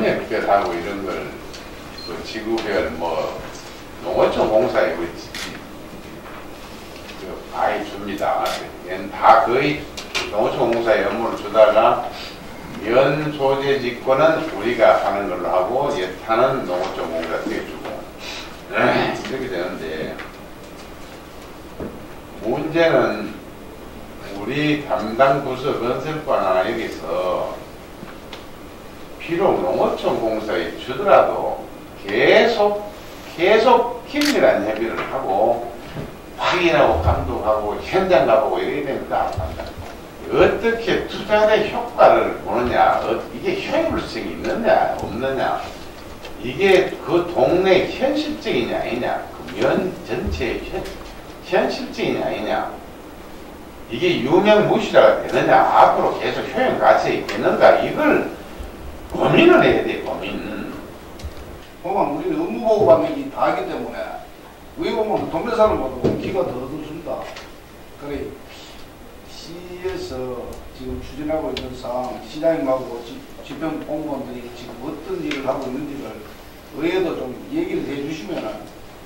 권역별하고 이런 걸 그 지구별 뭐 농어촌 공사에 지- 그 많이 줍니다. 다 거의 농어촌 공사에 업무를 주다가 연 소재 직권은 우리가 하는 걸로 하고 예타는 농어촌 공사한테 주고 이렇게 되는데 문제는 우리 담당 부서 건설과나 여기서 비록 농어촌 공사에 주더라도 계속 계속 긴밀한 협의를 하고 확인하고 감독하고 현장 가보고 이래야 됩니다. 어떻게 투자의 효과를 보느냐, 어- 이게 효율성이 있느냐, 없느냐, 이게 그 동네 현실적이냐, 아니냐, 그 면 전체의 현, 현실적이냐, 아니냐, 이게 유명무실화가 되느냐, 앞으로 계속 효용 가치가 있겠는가, 이걸 고민을 해야 돼, 고민. 보면 우리는 업무 보고 받는 게다 하기 때문에 위 보면 동네사는 보다 기가 더 얻어준다. 그래 시에서 지금 추진하고 있는 상황, 시장님하고 지- 집행 공무원들이 지금 어떤 일을 하고 있는지를 의회도 좀 얘기를 해 주시면은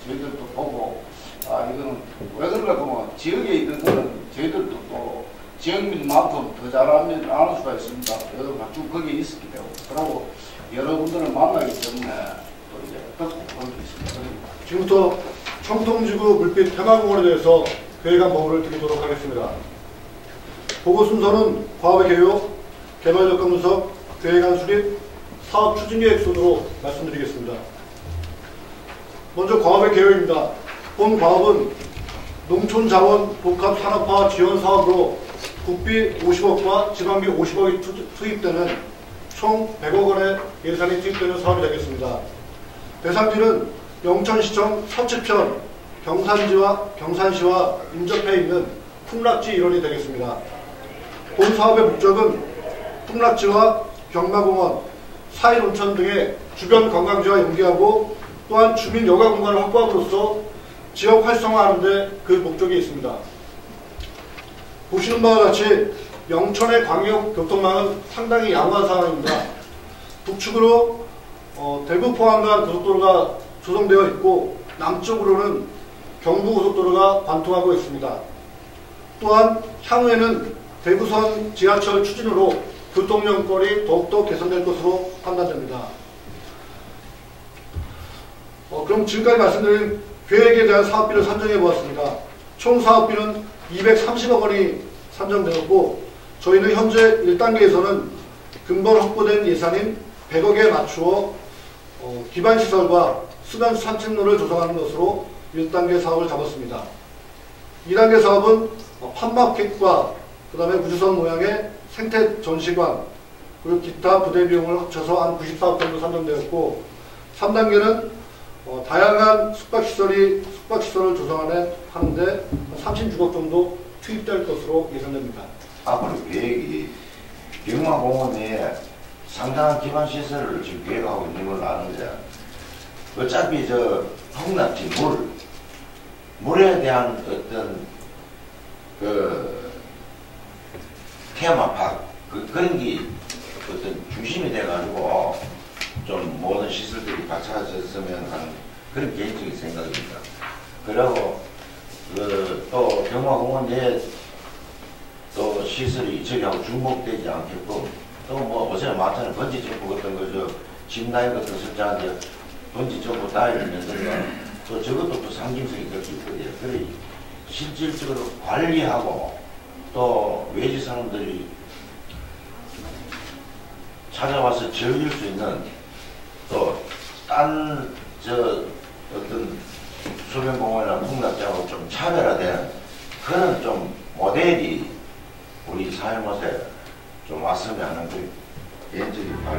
저희들도 보고 아 이거는 왜 그런가 보면 지역에 있는 거는 저희들도 또 지역민만큼 더 잘하면 아는 수가 있습니다. 여러분 쭉 거기에 있었기 때문에 그러고 여러분들을 만나기 때문에 또 이제 듣고 그런 게 있습니다. 지금부터 청통지구 물빛 테마공원에 대해서 계획안 보고를 드리도록 하겠습니다. 보고 순서는 과업의 개요, 개발 여건 분석, 계획안 수립, 사업 추진 계획 순으로 말씀드리겠습니다. 먼저 과업의 개요입니다. 본 과업은 농촌 자원 복합 산업화 지원 사업으로 국비 50억과 지방비 50억이 투- 투입되는 총 100억 원의 예산이 투입되는 사업이 되겠습니다. 대상지는 영천시청 서치편 경산지와 경산시와 인접해 있는 풍락지 일원이 되겠습니다. 본 사업의 목적은 풍락지와 경마공원, 사일 온천 등의 주변 관광지와 연계하고 또한 주민 여가 공간을 확보함으로써 지역 활성화하는 데 그 목적이 있습니다. 보시는 바와 같이 영천의 광역 교통망은 상당히 양호한 상황입니다. 북측으로 어, 대구 포항 간 고속도로가 조성되어 있고 남쪽으로는 경부 고속도로가 관통하고 있습니다. 또한 향후에는 대구선 지하철 추진으로 교통 연결이 더욱더 개선될 것으로 판단됩니다. 어, 그럼 지금까지 말씀드린 계획에 대한 사업비를 산정해 보았습니다. 총 사업비는 230억 원이 산정되었고 저희는 현재 1단계에서는 근본 확보된 예산인 100억에 맞추어 어, 기반시설과 수변 산책로를 조성하는 것으로 1단계 사업을 잡았습니다. 2단계 사업은 어, 판마켓과 그 다음에 우주선 모양의 생태 전시관 그리고 기타 부대 비용을 합쳐서 한 94억 정도 산정되었고 3단계는 어, 다양한 숙박시설이 숙박시설을 조성하는 하는데 36억 정도 투입될 것으로 예상됩니다. 앞으로 계획이 경마공원 내에 상당한 기반 시설을 지금 계획하고 있는 걸로 아는데 어차피 저 홍납지 물 물에 대한 어떤 그 테마파크 그, 그런 게 어떤 중심이 돼가지고 좀 모든 시설들이 갖춰졌으면 하는 그런 개인적인 생각입니다. 그리고 그 또 경마공원 내에 또 시설이 저기하고 중복되지 않게끔 또 뭐 어제 많잖아요 번지 점프 같은 거저 집라인 같은 거 설치하는데 번지 점프 다이를 만든가 또 저것도 또 상징성이 그렇게 있거든요. 그래 실질적으로 관리하고 또 외지 사람들이 찾아와서 즐길 수 있는 또 딴 저 어떤 소변공원이나 풍납장하고 좀 차별화된 그런 좀 모델이 우리 사회못에 좀 왔으면 하는 그 예절이 바로